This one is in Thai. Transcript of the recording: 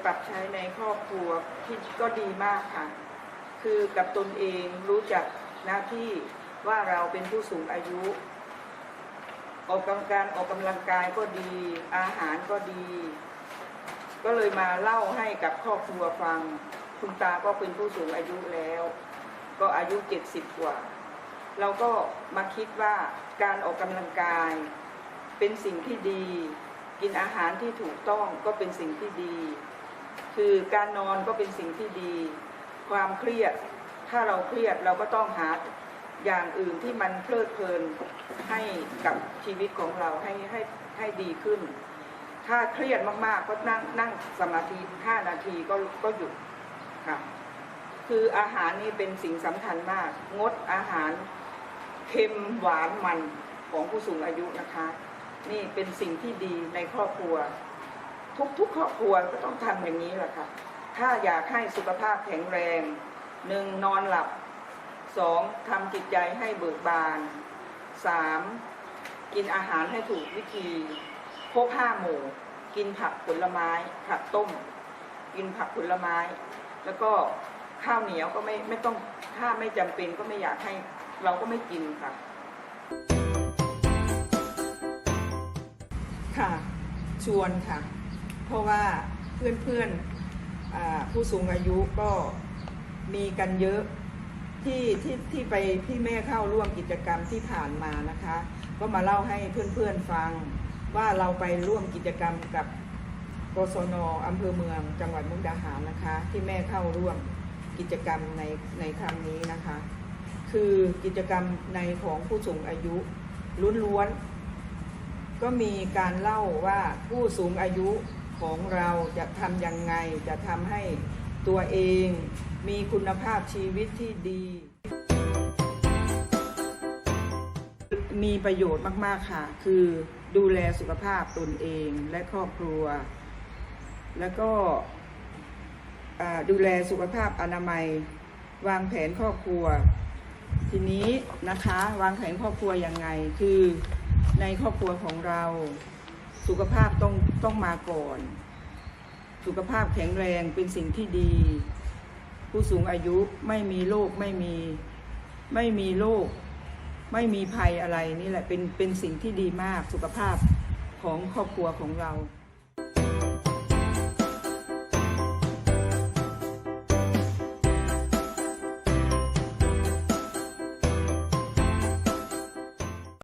ปปรับใช้ในครอบครัวที่ก็ดีมากค่ะ คือกับตนเองรู้จักหน้าที่ว่าเราเป็นผู้สูงอายุ ออกกำลังการออกกำลังกายก็ดี อาหารก็ดี ก็เลยมาเล่าให้กับครอบครัวฟัง คุณตาก็เป็นผู้สูงอายุแล้ว ก็อายุเจ็ดสิบกว่า เราก็มาคิดว่าการออกกำลังกาย เป็นสิ่งที่ดี กินอาหารที่ถูกต้องก็เป็นสิ่งที่ดี คือการนอนก็เป็นสิ่งที่ดี ความเครียด ถ้าเราเครียดเราก็ต้องหาอย่างอื่นที่มันเพลิดเพลินให้กับชีวิตของเราให้ให้ให้ดีขึ้น ถ้าเครียดมากๆก็นั่งนั่งสมาธิ5นาทีก็ก็หยุดค่ะคืออาหารนี่เป็นสิ่งสำคัญมาก งดอาหารเค็มหวานมันของผู้สูงอายุนะคะ นี่เป็นสิ่งที่ดีในครอบครัว ทุกๆครอบครัวก็ต้องทำอย่างนี้แหละค่ะ ถ้าอยากให้สุขภาพแข็งแรงหนึ่งนอนหลับสองทำจิตใจให้เบิกบานสามกินอาหารให้ถูกวิธีครบห้าหมู่ กินผักผลไม้ ผักต้ม กินผักผลไม้ แล้วก็ข้าวเหนียวก็ไม่ไม่ต้องถ้าไม่จำเป็นก็ไม่อยากให้เราก็ไม่กินค่ะ ค่ะ ชวนค่ะ เพราะว่าเพื่อนๆอ่าผู้สูงอายุก็มีกันเยอะที่ที่ที่ไปที่แม่เข้าร่วมกิจกรรมที่ผ่านมานะคะ ก็มาเล่าให้เพื่อนๆฟังว่าเราไปร่วมกิจกรรมกับกศนอำเภอเมืองจังหวัดมุกดาหารนะคะ ที่แม่เข้าร่วมกิจกรรมในในครั้งนี้นะคะ คือกิจกรรมในของผู้สูงอายุล้วนๆก็มีการเล่าว่าผู้สูงอายุ ของเราจะทำยังไงจะทำให้ตัวเองมีคุณภาพชีวิตที่ดี มีประโยชน์มาก ๆ ค่ะ คือดูแลสุขภาพตนเองและครอบครัว แล้วก็ดูแลสุขภาพอนามัยวางแผนครอบครัว ทีนี้นะคะวางแผนครอบครัวยังไงคือในครอบครัวของเรา สุขภาพต้องต้องมาก่อน สุขภาพแข็งแรงเป็นสิ่งที่ดี ผู้สูงอายุไม่มีโรคไม่มีไม่มีโรคไม่มีภัยอะไรนี่แหละเป็นเป็นสิ่งที่ดีมากสุขภาพของครอบครัวของเรา